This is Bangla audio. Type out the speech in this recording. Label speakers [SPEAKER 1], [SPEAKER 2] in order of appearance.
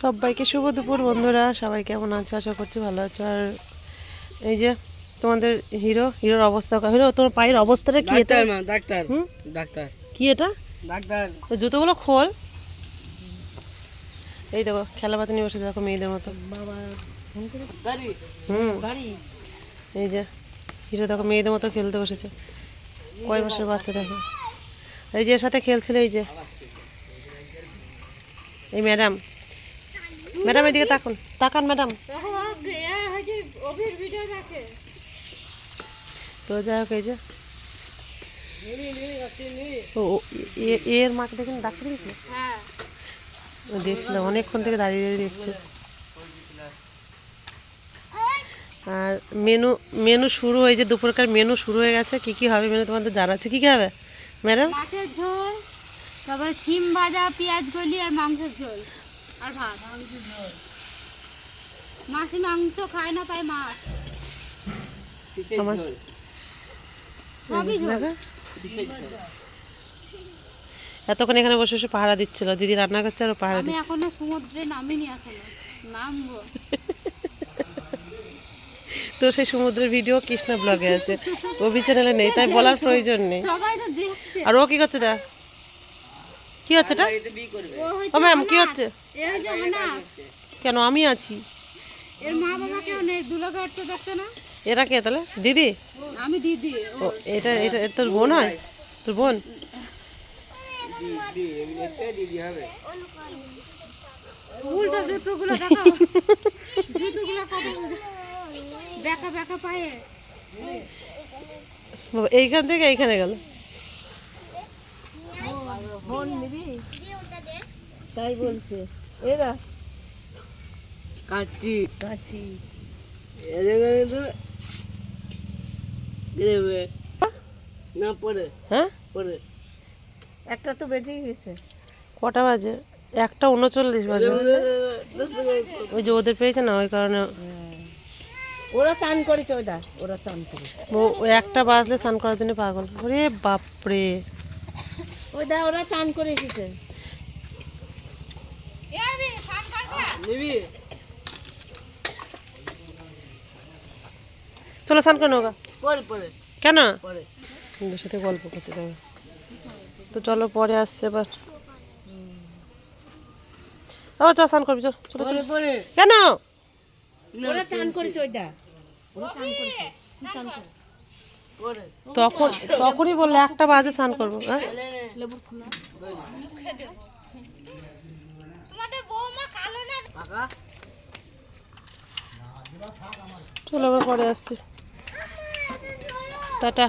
[SPEAKER 1] সবাইকে শুভ দুপুর বন্ধুরা। সবাই কেমন আছো? আশা করছি ভালো আছো। আর এই যে তোমাদের হিরো হিরোর অবস্থা হিরো তোমার পায়ের অবস্থাটা কি? এটা
[SPEAKER 2] ডাক্তার ডাক্তার।
[SPEAKER 1] হুম?
[SPEAKER 2] ডাক্তার।
[SPEAKER 1] কি এটা?
[SPEAKER 2] ডাক্তার।
[SPEAKER 1] ওই জুতোগুলো খোল। এই দেখো খেলা পাতা নিয়ে বসে দেখো মেয়েদের মতো। হুম। এই যে হিরো দেখো মেয়েদের মতো খেলতে বসেছে। কয় বছর বাচ্চা দেখো। এই যে এর সাথে খেলছিল এই যে। এই ম্যাডাম ম্যাডাম, এদিকে তাকান। তাকান, ম্যাডাম। তো যাই হোক, এই যে। এর মাকে দেখেন, ডাক্তার দেখছিল ও দেখছিল, অনেকক্ষণ থেকে দাঁড়িয়ে দাঁড়িয়ে দেখছে। আর মেনু মেনু শুরু হয়েছে দুপুরকার মেনু শুরু হয়ে গেছে, কি কি হবে মেনু তোমাদের জানাচ্ছে, কি কি হবে? ম্যাডাম?
[SPEAKER 3] ঝোল, তারপরে সিম ভাজা, পেঁয়াজ, গলি আর মাংসের ঝোল। আর ভাত। মাসি মাংস খায় না তাই মাছ।
[SPEAKER 1] এতক্ষণ এখানে বসে বসে পাহারা দিচ্ছিল। দিদি রান্না করছে আর পাহারা
[SPEAKER 3] আমি
[SPEAKER 1] দিচ্ছে।
[SPEAKER 3] এখনও সমুদ্রে নামিনি নামবো।
[SPEAKER 1] তো সেই সমুদ্রের ভিডিও কৃষ্ণা ব্লগে আছে। ওবি চ্যানেলে নেই তাই বলার প্রয়োজন নেই।
[SPEAKER 3] সবাই তো দেখছে।
[SPEAKER 1] আর ও কি করছে দেখ? কি হচ্ছে এটা?
[SPEAKER 3] ও
[SPEAKER 1] ম্যাম কি হচ্ছে? কেন আমি আছি।
[SPEAKER 3] এর মা বাবা কেউ নেই দুলাঘাট তো দেখছে না।
[SPEAKER 1] এরা কে তাহলে? দিদি?
[SPEAKER 3] আমি দিদি। ও
[SPEAKER 1] এটা এটা তোর বোন হয়? তোর বোন?
[SPEAKER 3] উল্টো জুতোগুলো দেখো। জুতোগুলো কত বেকা বেকা পায়ে।
[SPEAKER 1] বাবা এইখান থেকে এইখানে গেল। তাই বলছে। এরা?
[SPEAKER 2] কাচি। দেবে। না পরে।
[SPEAKER 1] হ্যাঁ?
[SPEAKER 2] পরে।
[SPEAKER 4] একটা তো বেজে গেছে।
[SPEAKER 1] কটা বাজে? একটা উনচল্লিশ বাজে। ওই যে ওদের পেয়েছে না ওই কারণে
[SPEAKER 4] ওরা চান করেছে ওটা ওরা চান করেছে।
[SPEAKER 1] ও একটা বাজলে স্নান করার জন্য পাগল। ওরে বাপরে।
[SPEAKER 4] ওই ওইটা ওরা চান করে এসেছে।
[SPEAKER 1] চলো স্নান করে
[SPEAKER 2] পরে
[SPEAKER 1] কেন? ওদের সাথে গল্প করতে যাবে তো চলো পরে আসছে এবার। আবার চল স্নান করবি চল চলো কেন? তখন তখনই বললে একটা বাজে স্নান করব হ্যাঁ
[SPEAKER 3] তোমাদের বৌমা কালো না
[SPEAKER 2] পাকা
[SPEAKER 1] চলো আবার পরে আসছি। টাটা।